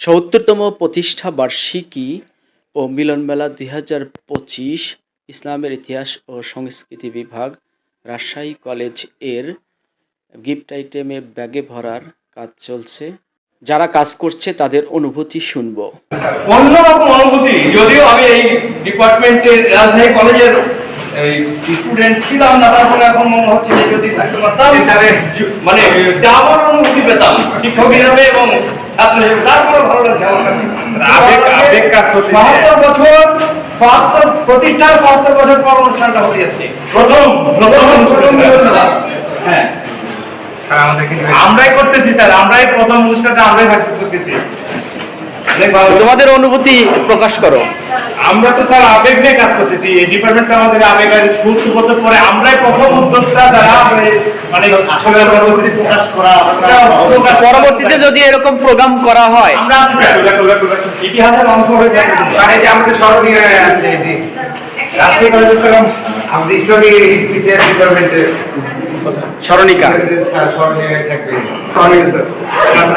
সত্তরতম প্রতিষ্ঠা বার্ষিকী ও মিলনমেলা দুই হাজার পঁচিশ ইসলামের ইতিহাস ও সংস্কৃতি বিভাগ রাজশাহী কলেজের গিফট আইটেমে ব্যাগে ভরার কাজ চলছে। যারা কাজ করছে তাদের অনুভূতি শুনব। অন্যরকম অনুভূতি, যদিও আমি এই ডিপার্টমেন্টের রাজশাহী কলেজের এই স্টুডেন্ট ছিলাম না তারপরে এখন মনে হচ্ছে যে যদি থাকতে পারতাম মানে অনুভূতি পেতাম শিক্ষক হিসাবে এবং ছাত্র হিসেবে। তারপরে ভালো লাগছে আমার কাছে। আবেগ- আবেগ কাজ করতেছে। বাহাত্তর বছর বাহাত্তর প্রতিষ্ঠার বাহাত্তর বছর পর অনুষ্ঠানটা হতে যাচ্ছে। প্রথম প্রথম প্রথম হ্যাঁ। আমরাই করতেছি স্যার। আমরাই প্রথম অনুষ্ঠানটা আমরাই সাকসেস করতেছি। তোমাদের অনুভূতি প্রকাশ করো। আমরা তো স্যার আবেগ নিয়ে কাজ করতেছি। এই ডিপার্টমেন্টটা আমাদের আবেগ আর সত্তর বছর পরে আমরাই প্রথম উদ্যোক্তা যারা আমরা মানে আসলে অনুভূতি প্রকাশ করা পরবর্তীতে যদি এরকম প্রোগ্রাম করা হয়। আমরা আছি স্যার। ইতিহাসের অংশ হয়ে স্যার যে আমাদের স্মরণীয় আছে এটি রাষ্ট্রীয় কলেজের স্যার আমাদের ইসলামী ইতিহাস ডিপার্টমেন্টে স্মরণিকা। স্যার স্মরণীয় থাকবে। স্যার।